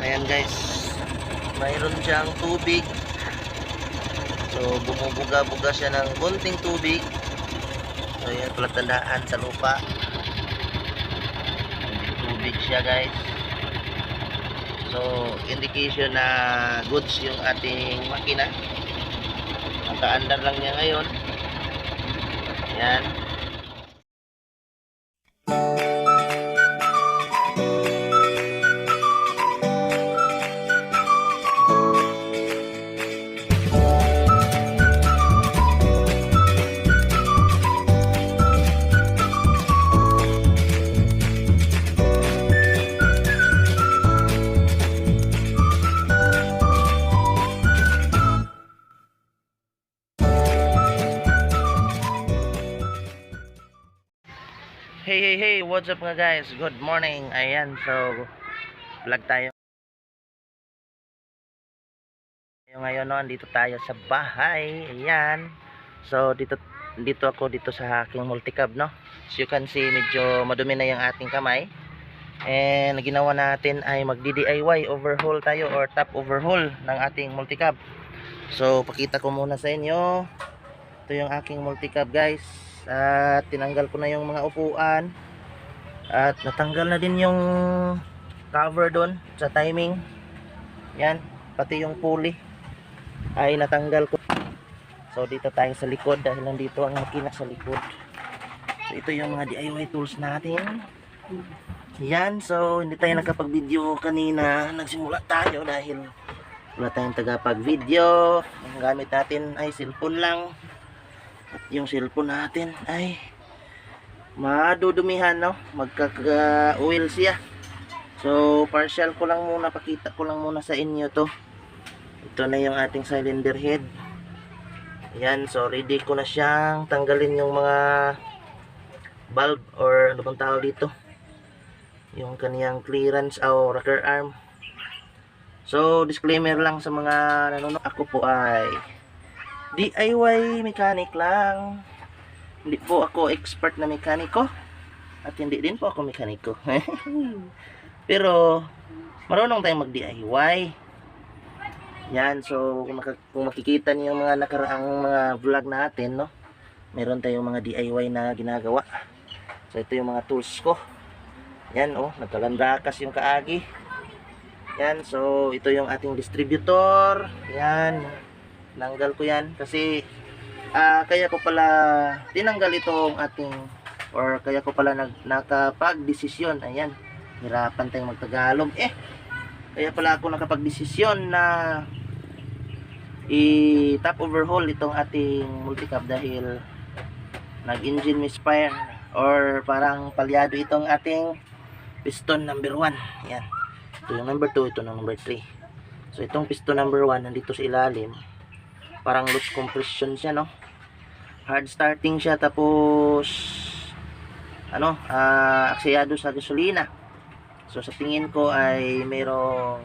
Ayan guys. Mayroon siyang tubig. So bumubuga-buga siya ng konting tubig. So yan pala tandaan sa lupa. Tubig siya guys. So indication na goods yung ating makina. Nakaandar lang niya ngayon. Ayan. Hey, hey, hey, what's up nga guys? Good morning. Ayan, so vlog tayo. Ngayon no, dito tayo sa bahay. Ayan. So dito dito ako dito sa aking multicab no. As you can see, medyo madumi na yung ating kamay. And ginawa natin ay magdi-DIY overhaul tayo or top overhaul ng ating multicab. So pakita ko muna sa inyo. Ito yung aking multicab guys at tinanggal ko na yung mga upuan. At natanggal na din yung cover doon sa timing. Yan pati yung pulley ay natanggal ko. So dito tayo sa likod dahil nandito ang makina sa likod. So ito yung mga DIY tools natin. Yan so hindi tayo nakapag video kanina. Nagsimula tayo dahil wala tayong tagapag video ang gamit natin ay cellphone lang yung cellphone natin ay madudumihan no? Magkaka-oil siya. So partial ko lang muna pakita ko lang muna sa inyo to. Ito na yung ating cylinder head. Yan so ready ko na siyang tanggalin yung mga valve or ano bang tawag dito? Yung kaniyang clearance o rocker arm. So disclaimer lang sa mga nanonood. Ako po ay DIY mechanic lang. Hindi po ako expert na mekaniko. At hindi din po ako mekaniko. Pero, marunong tayong mag-DIY. Yan, so kung, makikita niyo yung mga nakaraang mga vlog natin, no? Meron tayong mga DIY na ginagawa. So ito yung mga tools ko. Yan, oh, nagkalandakas yung kaagi. Yan, so ito yung ating distributor. Yan, Nanggal ko yan kasi ah kaya ko pala tinanggal itong ating or kaya ko pala nag, nakapag-desisyon. Ayan, hirapan tayong magtagalog. Eh, kaya pala ako nakapag-desisyon na i-top overhaul itong ating multicab dahil nag-engine misfire or parang palyado itong ating piston number 1. Ayan. Ito yung number 2, ito yung number 3. So itong piston number 1 nandito sa ilalim parang loose compression siya no? Hard starting siya tapos ano uh, aksayado sa gasolina. So sa tingin ko ay mayroong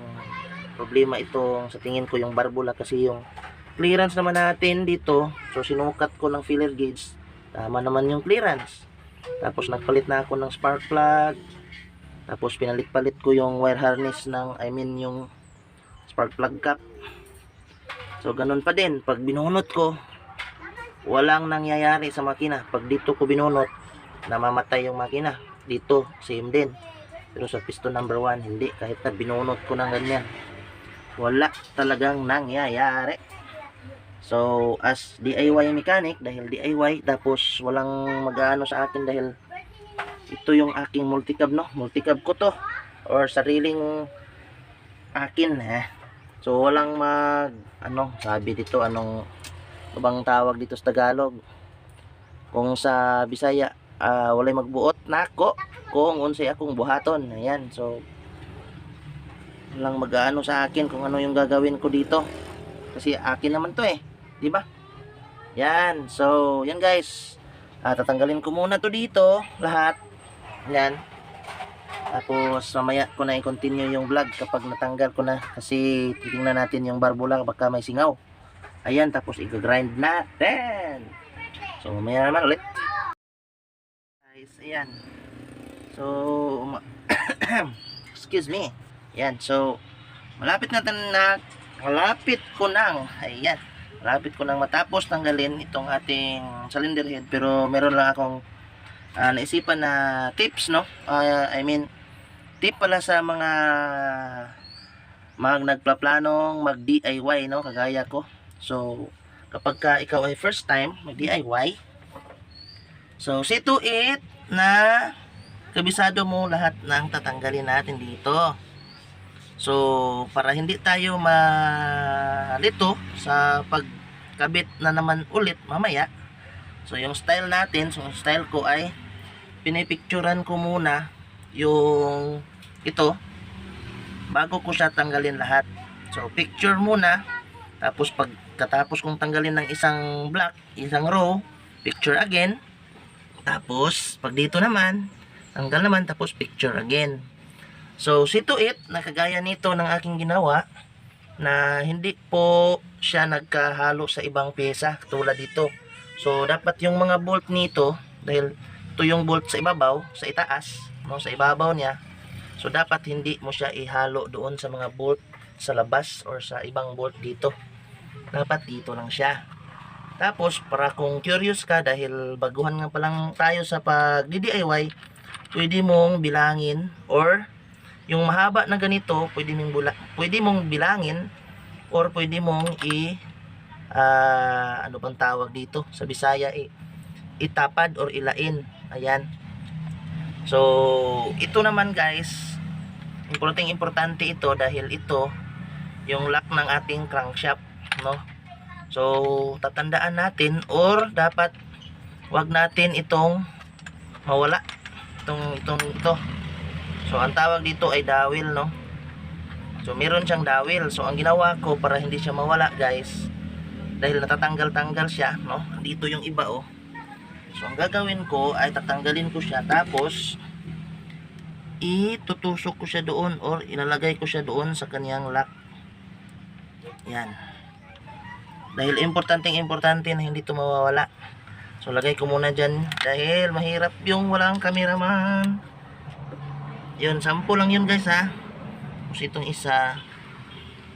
problema itong sa tingin ko yung barbula kasi yung clearance naman natin dito. So sinukat ko ng filler gauge. Tama naman yung clearance. Tapos nagpalit na ako ng spark plug. Tapos pinalit-palit ko yung wire harness ng I mean yung spark plug cap So ganun pa din, pag binunot ko, walang nangyayari sa makina. Pag dito ko binunot, namamatay yung makina. Dito, same din. Pero sa piston number 1, hindi. Kahit na binunot ko ng ganyan. Wala talagang nangyayari. So, as DIY mechanic, dahil DIY, tapos walang mag-ano sa akin dahil ito yung aking multicab, no? Multicab ko to. Or sariling akin, eh. So walang mag ano, sabi dito anong ano bang tawag dito sa Tagalog. Kung sa Bisaya, uh, walay magbuot nako kung unsay akong buhaton. Ayan. So walang mag-ano sa akin kung ano yung gagawin ko dito. Kasi akin naman 'to eh, 'di ba? Yan. So, yan guys. Uh, tatanggalin ko muna 'to dito, lahat. Yan. Tapos mamaya ko na i-continue yung vlog kapag natanggal ko na kasi titingnan natin yung barbula baka may singaw. Ayan, tapos i-grind natin. So mamaya naman ulit. Guys, ayan. So excuse me. Ayan, so malapit na na malapit ko nang ayan malapit ko nang matapos tanggalin itong ating cylinder head pero meron lang akong ah, naisipan na tips no Ah, I mean tip pala sa mga mag nagplanong mag DIY no? Kagaya ko. So kapag ka ikaw ay first time mag DIY so see to it na kabisado mo lahat ng tatanggalin natin dito. So para hindi tayo malito sa pagkabit na naman ulit mamaya. So yung style natin so yung style ko ay pinipicturan ko muna yung ito bago ko siya tanggalin lahat. So, picture muna. Tapos, pagkatapos kong tanggalin ng isang block, isang row, picture again. Tapos, pag dito naman, tanggal naman, tapos picture again. So, see to it, nakagaya nito ng aking ginawa, na hindi po siya nagkahalo sa ibang pyesa, tulad dito. So, dapat yung mga bolt nito, dahil ito yung bolt sa ibabaw, sa itaas, no, sa ibabaw niya, So dapat hindi mo siya ihalo doon sa mga bolt sa labas or sa ibang bolt dito. Dapat dito lang siya. Tapos para kung curious ka dahil baguhan nga pa lang tayo sa pag DIY, pwede mong bilangin or yung mahaba na ganito, pwede mong bula, pwede mong bilangin or pwede mong i ah, ano bang tawag dito sa Bisaya i, itapad or ilain. Ayan. So, ito naman guys, importante importante ito dahil ito yung lock ng ating crankshaft, no? So, tatandaan natin or dapat wag natin itong mawala itong itong ito. So, ang tawag dito ay dawil, no? So, meron siyang dawil. So, ang ginawa ko para hindi siya mawala, guys, dahil natatanggal-tanggal siya, no? Dito yung iba, oh. So, ang gagawin ko ay tatanggalin ko siya tapos itutusok ko siya doon or ilalagay ko siya doon sa kanyang lock. Yan. Dahil importanteng importante na hindi ito mawawala. So, lagay ko muna dyan dahil mahirap yung walang cameraman. Yun, sample lang yun guys ha. Tapos itong isa.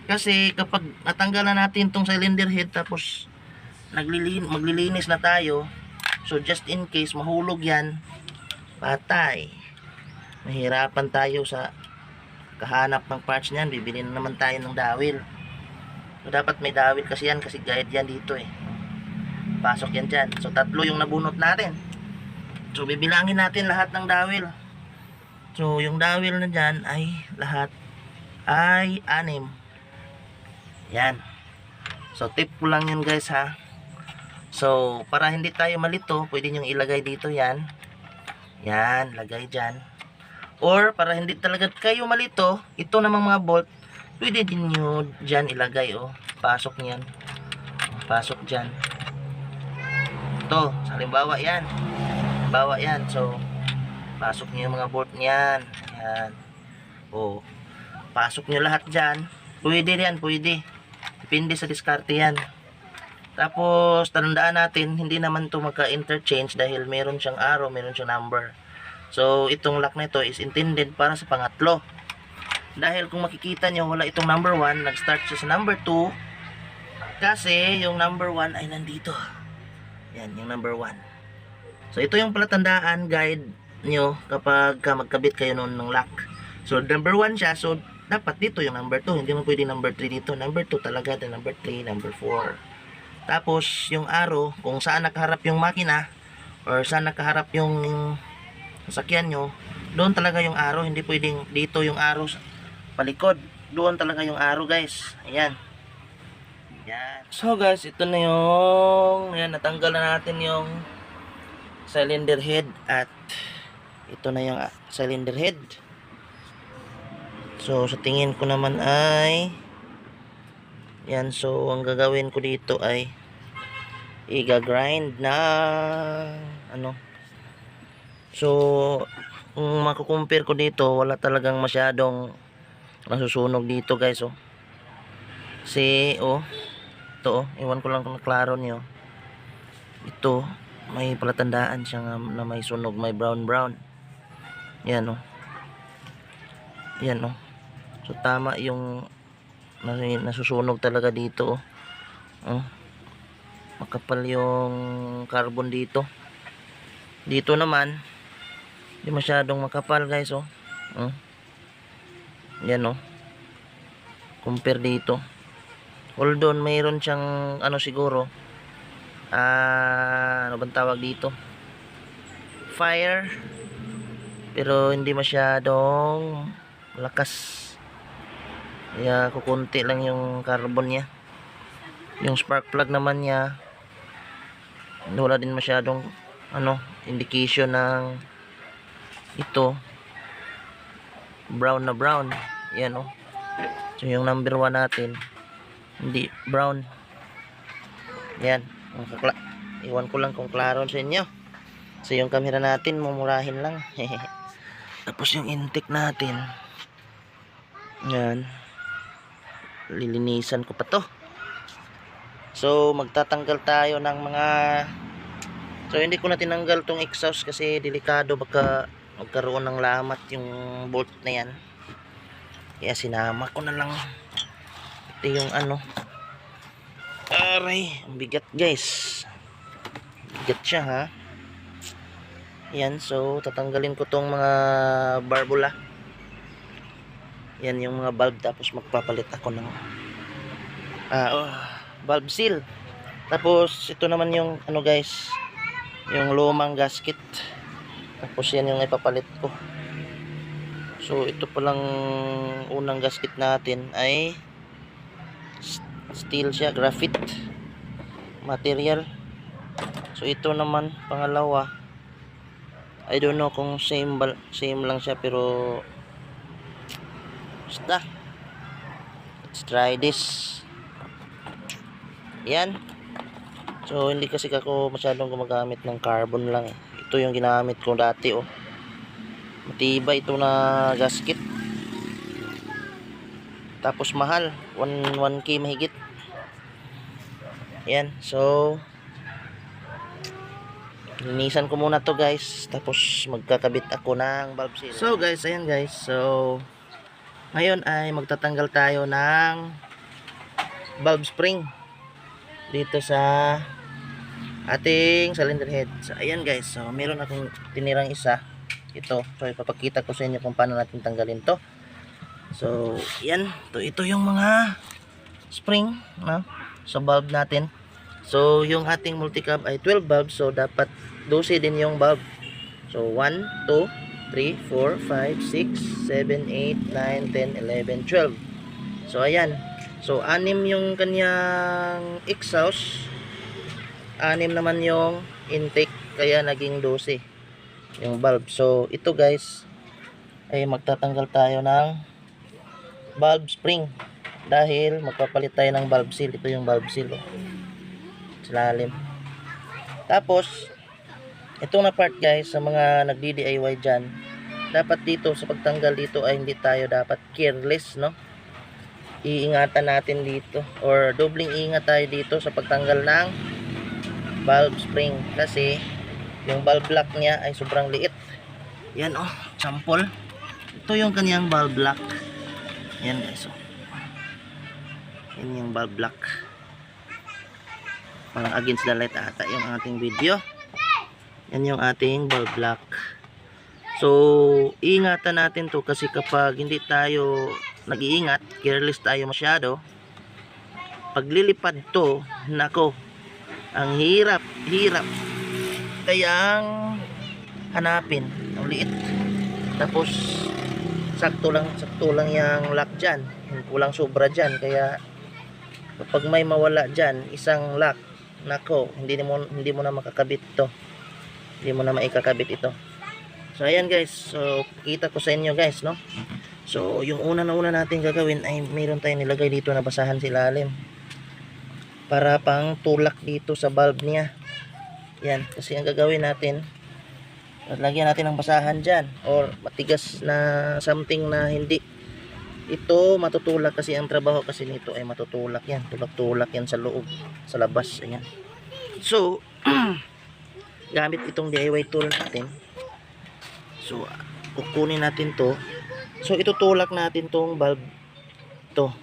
Kasi kapag natanggalan natin itong cylinder head tapos naglilin maglilinis na tayo, So just in case mahulog yan, patay. Mahirapan tayo sa kahanap ng parts niyan. Bibili na naman tayo ng dawil. So dapat may dawil kasi yan kasi guide yan dito eh. Pasok yan dyan. So tatlo yung nabunot natin. So bibilangin natin lahat ng dawil. So yung dawil na dyan ay lahat ay anim. Yan. So tip ko lang yun guys ha. So, para hindi tayo malito, pwede nyo ilagay dito yan. Yan, lagay dyan. Or, para hindi talaga kayo malito, ito namang mga bolt, pwede din nyo dyan ilagay, oh. Pasok niyan. Pasok dyan. Ito, halimbawa yan. Halimbawa yan. So, pasok nyo yung mga bolt niyan. Yan. Oh, pasok nyo lahat dyan. Pwede yan, pwede. Depende sa diskarte yan. Tapos, tandaan natin, hindi naman to magka-interchange dahil meron siyang arrow, meron siyang number. So, itong lock na ito is intended para sa pangatlo. Dahil kung makikita nyo, wala itong number 1, nag-start siya sa number 2. Kasi, yung number 1 ay nandito. Yan, yung number 1. So, ito yung palatandaan, guide nyo kapag ka magkabit kayo noon ng lock. So, number 1 siya. So, dapat dito yung number 2. Hindi mo pwede number 3 dito. Number 2 talaga, then number 3, number 4. Tapos, yung arrow, kung saan nakaharap yung makina, or saan nakaharap yung sasakyan nyo, doon talaga yung arrow. Hindi pwedeng dito yung sa palikod. Doon talaga yung arrow, guys. Ayan. Ayan. So, guys, ito na yung, ayan, natanggal na natin yung cylinder head at ito na yung ah, cylinder head. So, sa tingin ko naman ay yan, so ang gagawin ko dito ay iga-grind na ano. So kung makukumpir ko dito, wala talagang masyadong nasusunog dito, guys, oh. Kasi oh, ito oh, iwan ko lang kung klaro niyo. Ito, may palatandaan siya nga na may sunog, may brown brown. Yan oh. Yan oh. So tama yung nas- nasusunog talaga dito oh. Oh. makapal yung carbon dito dito naman hindi masyadong makapal guys oh, oh. yan oh. Compare dito. Although mayroon siyang ano siguro ah ano bang tawag dito? Fire. Pero hindi masyadong lakas kaya kukunti lang yung carbon niya. Yung spark plug naman niya. Wala din masyadong ano indication ng ito. Brown na brown. Yan oh. So yung number 1 natin hindi brown. Yan iwan ko lang kung klaro sa inyo. So yung camera natin mumurahin lang. Tapos yung intake natin yan lilinisan ko pa to. So magtatanggal tayo ng mga so hindi ko na tinanggal tong exhaust kasi delikado baka magkaroon ng lamat yung bolt na yan. Kaya sinama ko na lang. Ito yung ano. Aray ang bigat guys. Bigat siya ha? Yan so tatanggalin ko tong mga barbula. Yan yung mga bulb tapos magpapalit ako ng ah, oh, bulb seal. Tapos ito naman yung ano guys yung lumang gasket tapos yan yung ipapalit ko so ito palang unang gasket natin ay steel siya graphite material so ito naman pangalawa I don't know kung same same lang siya pero Basta. Let's try this. Yan. So, hindi kasi ako masyadong gumagamit ng carbon lang eh. Ito yung ginamit ko dati oh. Matibay ito na gasket. Tapos mahal. 1, 1k mahigit. Yan. So, linisan ko muna to guys. Tapos magkakabit ako ng bulb seal. So guys, ayan guys. So, ngayon ay magtatanggal tayo ng bulb spring dito sa ating cylinder head. So, ayan guys. So, meron akong tinirang isa. Ito. So, ipapakita ko sa inyo kung paano natin tanggalin to. So, yan. Ito, ito yung mga spring no? sa bulb natin. So, yung ating multicab ay 12 bulbs. So, dapat 12 din yung bulb. So, 1, 2, 3, 4, 5, 6, 7, 8, 9, 10, 11, 12. So, ayan. So, anim yung kanyang exhaust. Anim naman yung intake. Kaya naging 12 yung bulb. So, ito guys, ay magtatanggal tayo ng bulb spring. Dahil magpapalit tayo ng bulb seal. Ito yung bulb seal. Oh. Sa lalim. Tapos, itong na part guys, sa mga nagdi-DIY dyan, dapat dito sa pagtanggal dito ay hindi tayo dapat careless no iingatan natin dito or dobling ingat tayo dito sa pagtanggal ng valve spring. Kasi yung valve lock niya ay sobrang liit. Yan oh sample ito yung kanyang valve lock. Yan guys oh. yan yung valve lock. Parang against the light ata yung ating video. Yan yung ating valve lock. So, ingatan natin to kasi kapag hindi tayo nag-iingat, careless tayo masyado, paglilipad to, nako, ang hirap, hirap. Kayang hanapin, ang liit. Tapos, sakto lang, sakto lang yung lock dyan. Kulang sobra dyan, kaya kapag may mawala dyan, isang lock, nako, hindi mo, hindi mo na makakabit to. Hindi mo na maikakabit ito. So ayan guys, so kita ko sa inyo guys, no? So yung una na una natin gagawin ay mayroon tayong nilagay dito na basahan sa ilalim. Para pang tulak dito sa bulb niya. Yan, kasi ang gagawin natin, lagyan natin ng basahan dyan or matigas na something na hindi ito matutulak kasi ang trabaho kasi nito ay matutulak yan tulak-tulak yan sa loob sa labas ayan so gamit itong DIY tool natin So, kukunin natin to. So, itutulak natin tong bulb to.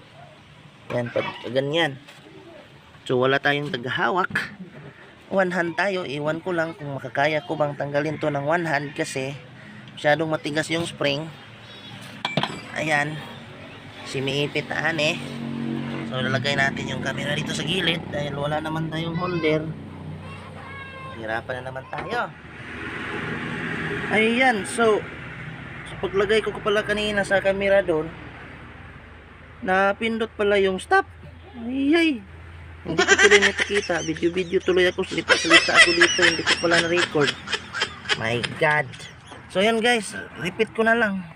Yan, pag ganyan. So, wala tayong tagahawak. One hand tayo. Iwan ko lang kung makakaya ko bang tanggalin to ng one hand kasi masyadong matigas yung spring. Ayan. Simiipit taan eh. So, lalagay natin yung camera dito sa gilid dahil wala naman tayong holder. Hirapan na naman tayo. Ayan, so, sa paglagay ko pala kanina sa camera doon, napindot pala yung stop. Ayay. Hindi ko tuloy nakikita. Video-video tuloy ako. Salita-salita ako dito. Hindi ko pala na-record. My God. So, yan guys. Repeat ko na lang.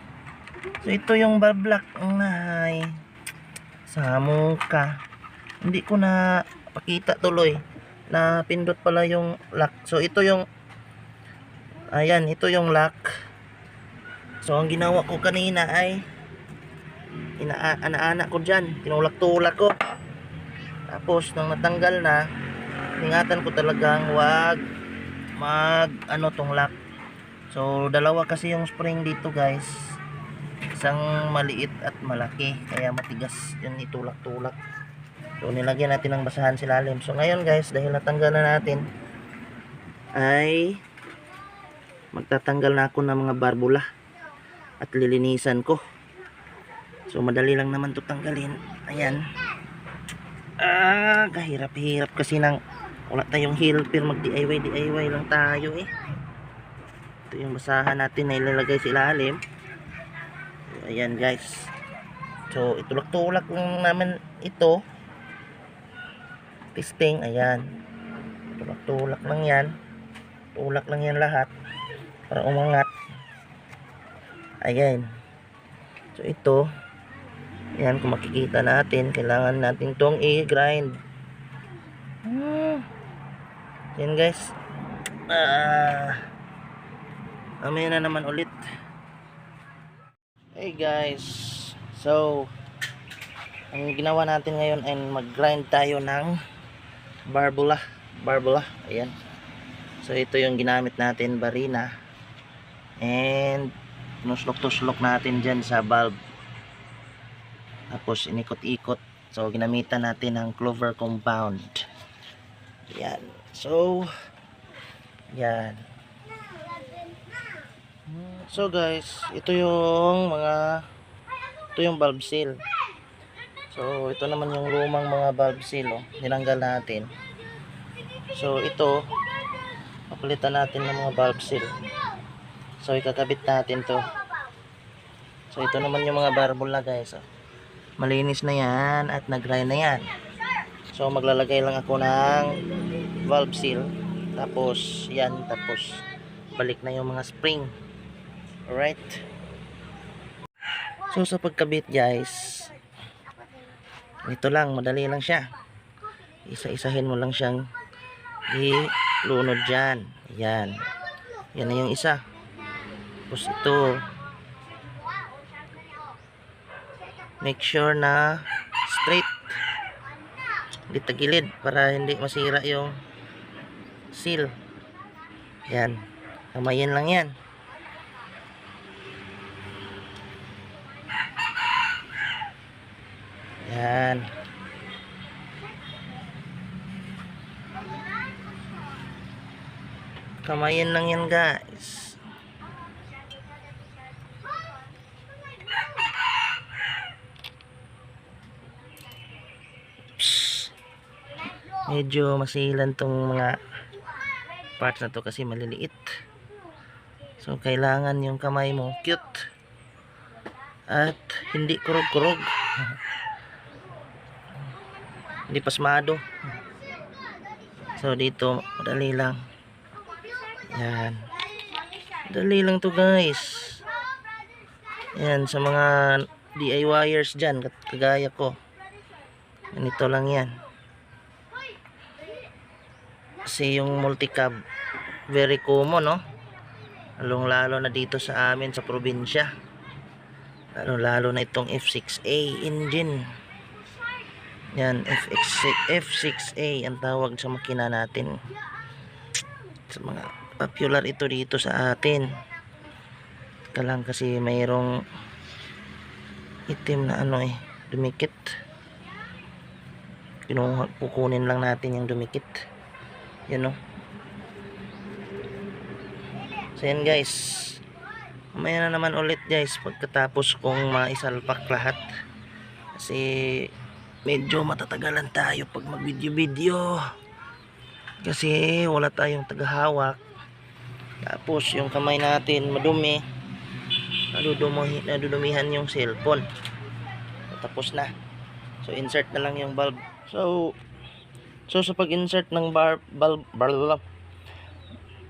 So, ito yung bulb lock. Ay. Samo ka. Hindi ko na pakita tuloy. Na pindot pala yung lock. So, ito yung Ayan, ito yung lock. So, ang ginawa ko kanina ay inaana ko dyan. Tinulak-tulak ko. Tapos, nang natanggal na, ingatan ko talagang wag mag, ano, tong lock. So, dalawa kasi yung spring dito, guys. Isang maliit at malaki. Kaya matigas yun itulak-tulak. So, nilagyan natin ng basahan sa lalim. So, ngayon, guys, dahil natanggal na natin, ay magtatanggal na ako ng mga barbula at lilinisan ko so madali lang naman to tanggalin ayan ah kahirap-hirap kasi nang wala tayong helper mag DIY DIY lang tayo eh. Ito yung basahan natin na ilalagay sa ilalim. So, ayan guys. So itulak-tulak lang naman ito. Testing ayan. Tulak-tulak lang yan. Tulak lang yan lahat para umangat. Ayan. So ito yan kung makikita natin kailangan natin tong i-grind. Hmm. yan guys. Ah mamaya na naman ulit. Hey guys. So ang ginawa natin ngayon ay mag-grind tayo ng barbula. Barbula ayan. So ito yung ginamit natin barina. And nuslok-tuslok natin dyan sa bulb tapos inikot-ikot. So ginamitan natin ng clover compound. Yan. So yan. So guys ito yung mga ito yung bulb seal. So ito naman yung lumang mga bulb seal oh, ninanggal natin. So ito papalitan natin ng mga bulb seal. So ikakabit natin to. So ito naman yung mga barbula guys. Oh. Malinis na yan at nag-dry na yan. So maglalagay lang ako ng valve seal. Tapos yan tapos balik na yung mga spring. Alright. So sa pagkabit guys. Ito lang madali lang siya. Isa-isahin mo lang siyang ilunod dyan. Yan. Yan na yung isa. Tapos ito. Make sure na straight. Hindi tagilid para hindi masira yung seal. Yan. Kamayin lang yan. Yan. Kamayin lang yan guys. Medyo masilan tong mga parts na to kasi maliliit. So kailangan yung kamay mo cute at hindi kurog-kurog. Hindi pasmado. So dito madali lang. Yan. Madali lang to guys. Yan sa mga DIYers dyan kagaya ko. Ganito lang yan kasi yung multicab very common no? Lalong lalo na dito sa amin sa probinsya. Lalo lalo na itong F6A engine. Yan FX, F6A ang tawag sa makina natin. Sa mga popular ito dito sa atin. Ka lang kasi mayroong itim na ano eh dumikit. Kinuha, kukunin lang natin yung dumikit. Yan o. So yan guys. Mamaya na naman ulit guys pagkatapos kong maisalpak lahat. Kasi medyo matatagalan tayo pag mag-video-video. Kasi wala tayong tagahawak. Tapos yung kamay natin madumi. Nadudumi, nadudumihan yung cellphone. Tapos na. So insert na lang yung bulb. So So sa pag-insert ng bar bulb bulb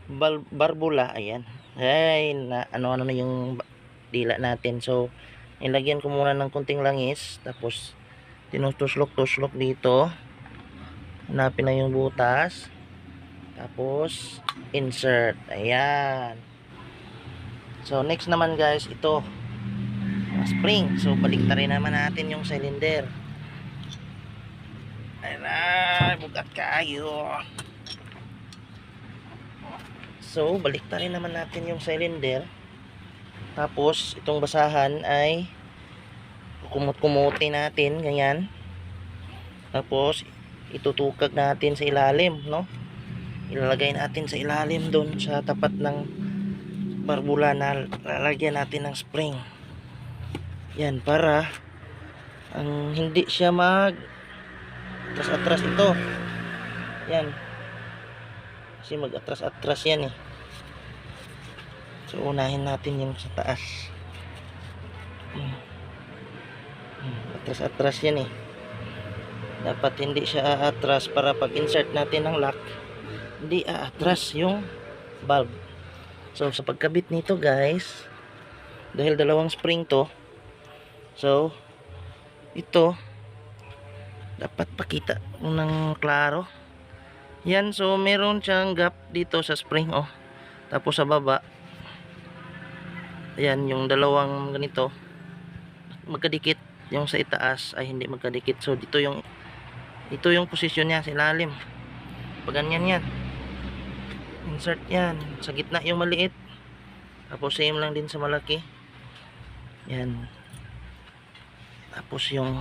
bulb barbula ayan. Ay na ano ano na yung dila natin. So nilagyan ko muna ng kunting langis tapos tinutuslok-tuslok dito. Hanapin na yung butas. Tapos insert. Ayan. So next naman guys, ito spring. So baliktarin naman natin yung cylinder. Ayan, bugat kayo. So, baliktarin naman natin yung cylinder. Tapos, itong basahan ay kumut-kumuti natin, ganyan. Tapos, itutukag natin sa ilalim, no? Ilalagay natin sa ilalim doon sa tapat ng barbula na lalagyan natin ng spring. Yan, para ang hindi siya mag atras-atras ito. Yan. Kasi mag-atras-atras yan eh. So, unahin natin yung sa taas. Hmm. Hmm, Atras-atras yan eh. Dapat hindi siya aatras para pag insert natin ng lock, hindi aatras yung bulb. So, sa pagkabit nito guys, dahil dalawang spring to, so, ito, dapat pakita ng klaro. Yan so meron siyang gap dito sa spring oh. Tapos sa baba. Ayan yung dalawang ganito. Magkadikit. Yung sa itaas ay hindi magkadikit. So dito yung ito yung posisyon niya sa ilalim. Pag ganyan yan. Insert yan. Sa gitna yung maliit. Tapos same lang din sa malaki. Yan. Tapos yung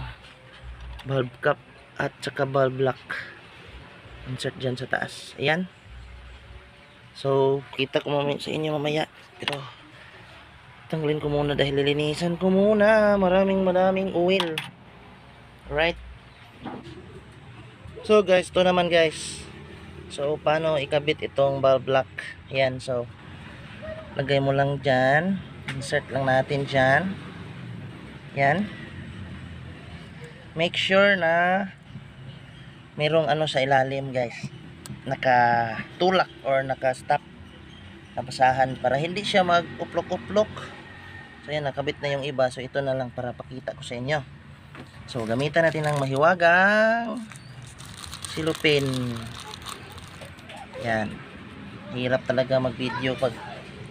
bulb cap at saka bulb lock insert dyan sa taas. Ayan. So kita ko mamaya sa inyo mamaya. Pero tanggalin ko muna dahil lilinisan ko muna. Maraming maraming oil right so guys to naman guys. So paano ikabit itong bulb lock ayan so lagay mo lang dyan. Insert lang natin dyan. Yan make sure na merong ano sa ilalim guys. Nakatulak or naka-stop na basahan para hindi siya mag-uplok-uplok. So yan nakabit na yung iba. So ito na lang para pakita ko sa inyo. So gamitan natin ng mahiwagang silupin. Yan. Hirap talaga mag video pag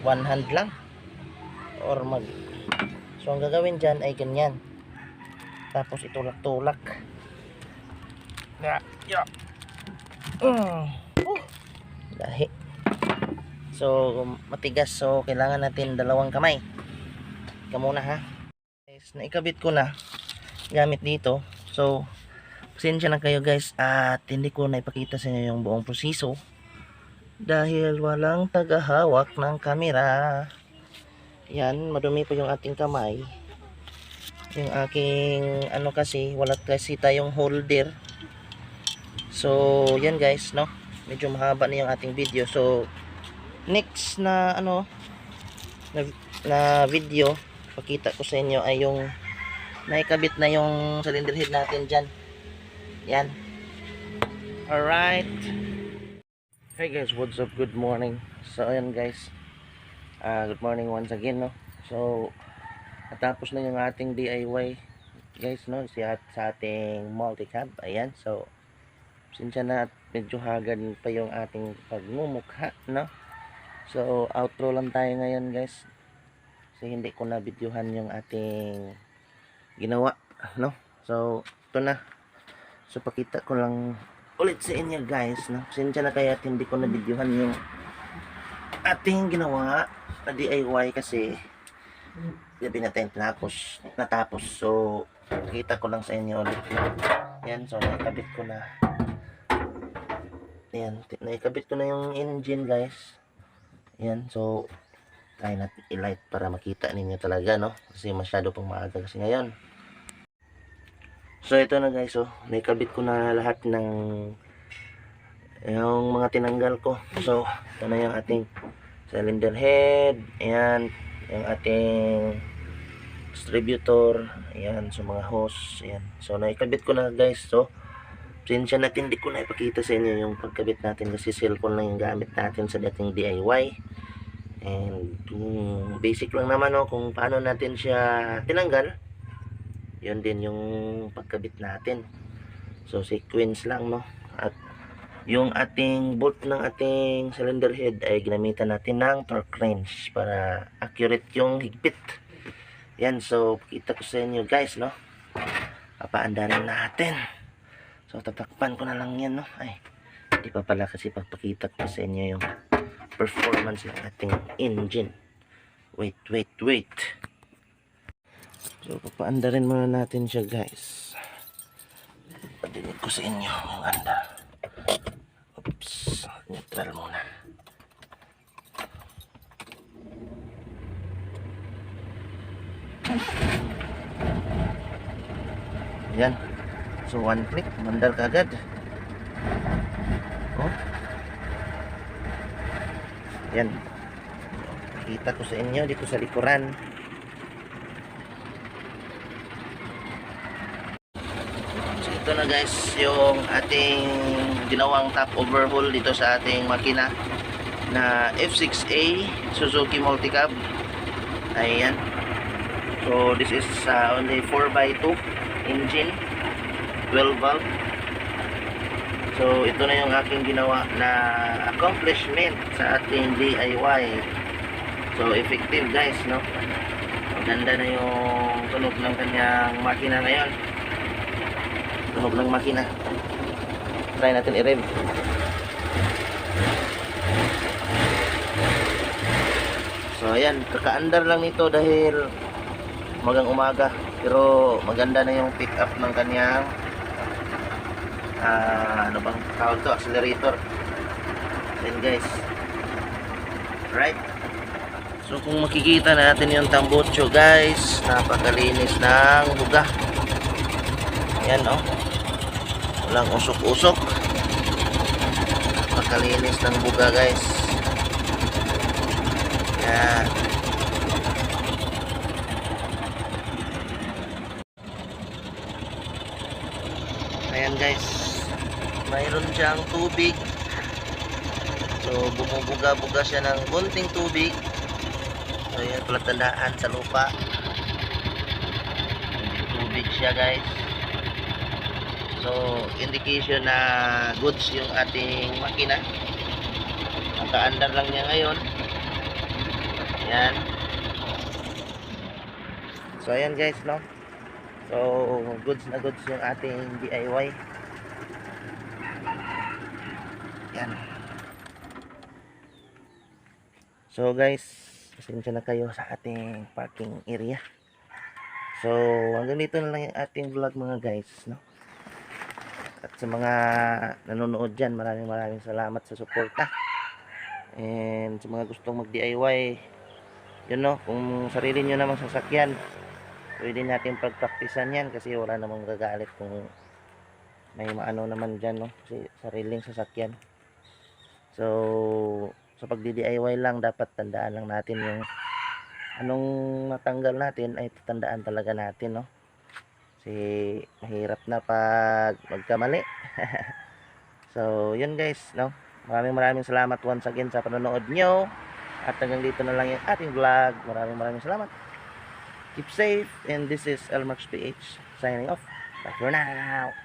one hand lang. Or mag so ang gagawin dyan ay ganyan. Tapos itulak-tulak. Ya, ya. Mm. Uh. Lahi. So, matigas. So, kailangan natin dalawang kamay. Ika muna ha. Guys, naikabit ko na gamit dito. So, pasensya na kayo guys at hindi ko na ipakita sa inyo yung buong proseso dahil walang tagahawak ng camera. Yan, madumi po yung ating kamay yung aking ano kasi wala kasi tayong holder so yan guys no? Medyo mahaba na yung ating video. So next na ano na, na video pakita ko sa inyo ay yung naikabit na yung cylinder head natin dyan. Yan. Alright. Hey guys what's up? Good morning. So ayan guys. Uh, good morning once again no? So natapos na yung ating DIY guys no? Si at, sa ating multicab. Ayan so sinsya na at medyo hagad pa yung ating pagmumukha no? So outro lang tayo ngayon guys. Kasi hindi ko na videohan yung ating ginawa no? So ito na. So pakita ko lang ulit sa inyo guys no? Sinsya na kaya hindi ko na videohan yung ating ginawa na DIY kasi gabi natin natapos natapos. So nakita ko lang sa inyo ulit. Yan, so naikabit ko na. Yan, ti- naikabit ko na yung engine guys. Yan, so try natin i-light para makita ninyo talaga, no? Kasi masyado pang maaga kasi ngayon. So ito na guys, so naikabit ko na lahat ng yung mga tinanggal ko. So, ito na yung ating cylinder head. Ayan, yung ating distributor. Ayan, so mga hose. Ayan. So, naikabit ko na guys. So, sinsya natin, hindi ko na ipakita sa inyo yung pagkabit natin kasi cellphone lang yung gamit natin sa dating DIY. And, yung basic lang naman no, kung paano natin siya tinanggal. Yun din yung pagkabit natin. So, sequence lang, no? At, yung ating bolt ng ating cylinder head ay ginamitan natin ng torque wrench para accurate yung higpit. Yan, so kita ko sa inyo guys, no? Papaandarin natin. So tatakpan ko na lang yan, no? Ay, hindi pa pala kasi papakita ko sa inyo yung performance ng ating engine. Wait, wait, wait. So papaandarin muna natin siya guys. Padinig ko sa inyo yung andar. Oops, neutral muna. Yan. So one click, mandar ka agad. Oh. Yan. Kita ko sa inyo dito sa likuran. So ito na guys yung ating ginawang top overhaul dito sa ating makina na F6A Suzuki Multicab. Ayan. So this is uh, only 4x2 engine 12 valve. So ito na yung aking ginawa na accomplishment sa ating DIY. So effective guys no. Maganda na yung tunog ng kanyang makina ngayon tunog ng makina try natin i-rev so ayan kakaandar lang nito dahil magang umaga pero maganda na yung pick up ng kanyang ah, ano bang tawag to? Accelerator. Then guys. Right? So kung makikita natin yung tambocho guys napakalinis ng buga yan oh walang usok-usok. Napakalinis ng buga guys. Yan ayan guys mayroon siyang tubig so bumubuga-buga siya ng konting tubig so yan pala tandaan sa lupa tubig siya guys So, indication na goods yung ating makina. Nakaandar lang niya ngayon. Yan. So, ayan guys, no? So, goods na goods yung ating DIY. Yan. So, guys, pasensya na kayo sa ating parking area. So, hanggang dito na lang yung ating vlog mga guys, no? At sa mga nanonood dyan, maraming maraming salamat sa suporta. And sa mga gustong mag-DIY, yun no, kung sarili nyo namang sasakyan, pwede natin pagpraktisan yan kasi wala namang gagalit kung may maano naman dyan, no? Kasi sariling sasakyan. So, sa pagdi-DIY lang, dapat tandaan lang natin yung anong natanggal natin ay tatandaan talaga natin, no? Kasi mahirap na pag magkamali. so, yun guys, no? Maraming maraming salamat once again sa panonood nyo. At hanggang dito na lang yung ating vlog. Maraming maraming salamat. Keep safe. And this is Elmarks PH signing off. Bye for now.